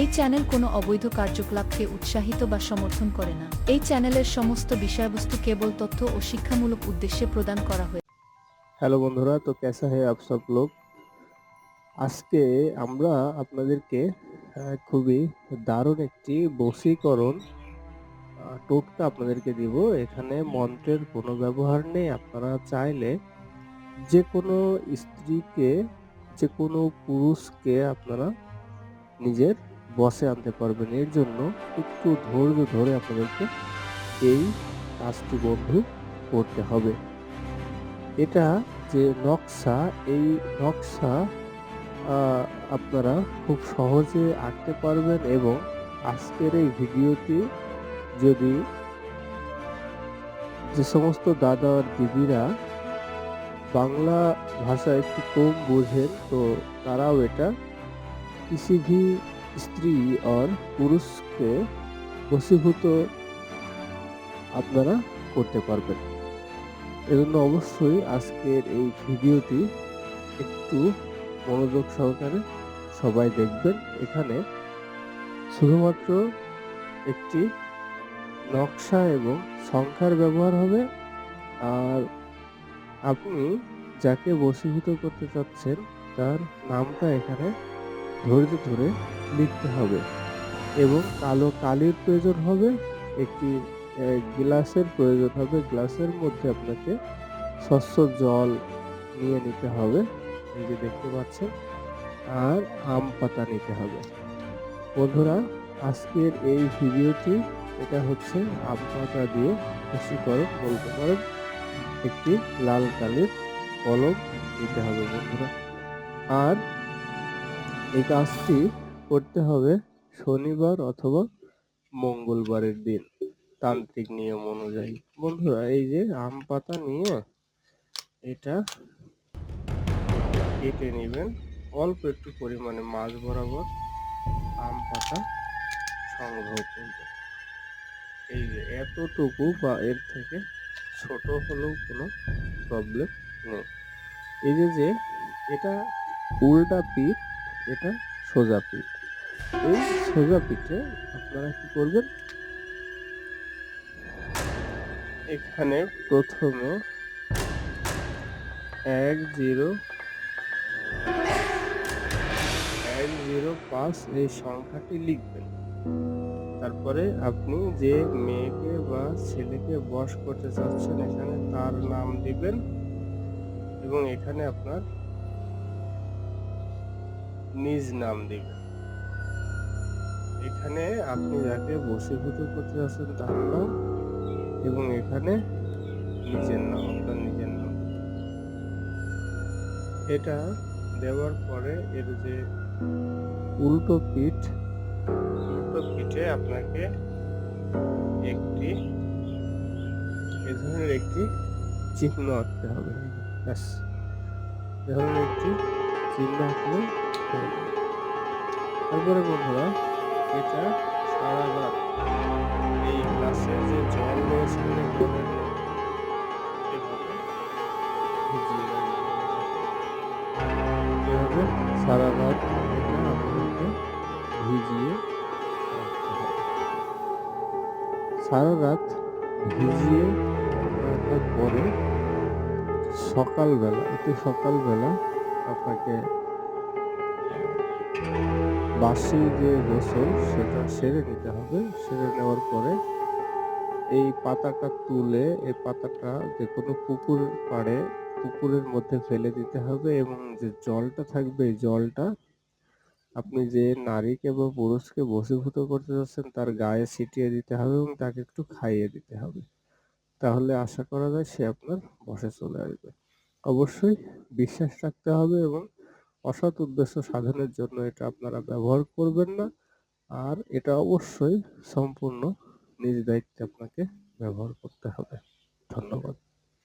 এই চ্যানেল কোনো অবৈধ কার্যকলাপকে উৎসাহিত বা সমর্থন করে না। এই চ্যানেলের সমস্ত বিষয়বস্তু কেবল তথ্য ও শিক্ষামূলক উদ্দেশ্যে প্রদান করা হয়েছে হ্যালো বন্ধুরা, তো ক্যাসা হে আপ সব লোক? আজকে আমরা আপনাদেরকে খুবই দারুণ একটি বসীকরণ টোকটা আপনাদেরকে দিব। এখানে মন্ত্রের কোনো ব্যবহার নেই। আপনারা চাইলে যে কোনো স্ত্রীকে যে কোনো পুরুষকে আপনারা নিজের বসে আনতে পারবেন। এর জন্য একটু ধৈর্য ধরে আপনাদেরকে এই কাজটি বন্ধু করতে হবে। এটা যে নকশা, এই নকশা আপনারা খুব সহজে আঁকতে পারবেন এবং আজকের এই ভিডিওটি যদি যে সমস্ত দাদা আর দিদিরা বাংলা ভাষা একটু কম বোঝেন, তো তারাও এটা किसी স্ত্রী আর পুরুষকে বশীভূত আপনারা করতে পারবেন। এজন্য অবশ্যই আজকের এই ভিডিওটি একটু মনোযোগ সহকারে সবাই দেখবেন। এখানে শুধুমাত্র একটি নকশা এবং সংখ্যার ব্যবহার হবে। আর আপনি যাকে বশীভূত করতে চাচ্ছেন, তার নামটা এখানে ধৈর্য ধরে লিখতে হবে। এবং কালো কালির প্রয়োজন হবে, একটি গ্লাসের প্রয়োজন হবে। গ্লাসের মধ্যে আপনাকে স্বচ্ছ জল নিয়ে নিতে হবে, এই যে দেখতে পাচ্ছেন। আর আম পাতা নিতে হবে। বন্ধুরা, আজকের এই ভিডিওটি, এটা হচ্ছে আম পাতা দিয়ে খুশিকরণ বলতে পারেন, একটি লাল কালির কলম নিতে হবে বন্ধুরা। আর এই কাজটি করতে হবে শনিবার অথবা মঙ্গলবারের দিন। তান্ত্রিক নিয়ম অনুযায়ী। বন্ধুরা, এই যে আম পাতা নিয়ে এটা কেটে নেবেন। অল্প একটু পরিমাণে মাছ বরাবর আম পাতা সংগ্রহ করবেন। এই যে এতটুকু বা এর থেকে ছোট হলেও কোনো প্রবলেম নেই। এই যে যে এটা উল্টা পিঠ এটা সোজা পিঠ। এই সোজা পিঠে আপনারা কি করবেন? এখানে প্রথমে এক জিরো এক জিরো পাঁচ এই সংখ্যাটি লিখবেন। তারপরে আপনি যে মেয়েকে বা ছেলেকে বস করতে চাচ্ছেন, এখানে তার নাম দিবেন এবং এখানে আপনার নিজ নাম দিবেন। এখানে আপনি যাকে বসীভূত করতে চাচ্ছেন তার নাম এবং এখানে নিজের নাম আপনার নিজের নাম। এটা দেওয়ার পরে এর যে উল্টো পিঠ, উল্টো পিঠে আপনাকে একটি, এ ধরনের একটি চিহ্ন আঁকতে হবে। ব্যাস ধরনের একটি চিহ্ন আঁকলে তারপরে বন্ধুরা, এটা সারা রাত এই গ্লাসে যে জল রয়েছে জলের এভাবে সারা রাত এটা ভিজিয়ে সারা রাত ভিজিয়ে রাখার পরে সকালবেলা, একটু সকালবেলা আপনাকে বাসি যে গোসল, সেটা সেরে নিতে হবে। সেরে নেওয়ার পরে এই পাতাটা তুলে, এই পাতাটা যে কোনো পুকুর পাড়ে, পুকুরের মধ্যে ফেলে দিতে হবে এবং যে জলটা থাকবে, এই জলটা আপনি যে নারীকে বা পুরুষকে বশীভূত করতে যাচ্ছেন, তার গায়ে ছিটিয়ে দিতে হবে এবং তাকে একটু খাইয়ে দিতে হবে। তাহলে আশা করা যায় সে আপনার বসে চলে আসবে। অবশ্যই বিশ্বাস রাখতে হবে এবং অসৎ উদ্দেশ্য সাধনের জন্য এটা আপনারা ব্যবহার করবেন না। আর এটা অবশ্যই সম্পূর্ণ নিজ দায়িত্বে আপনাকে ব্যবহার করতে হবে। ধন্যবাদ।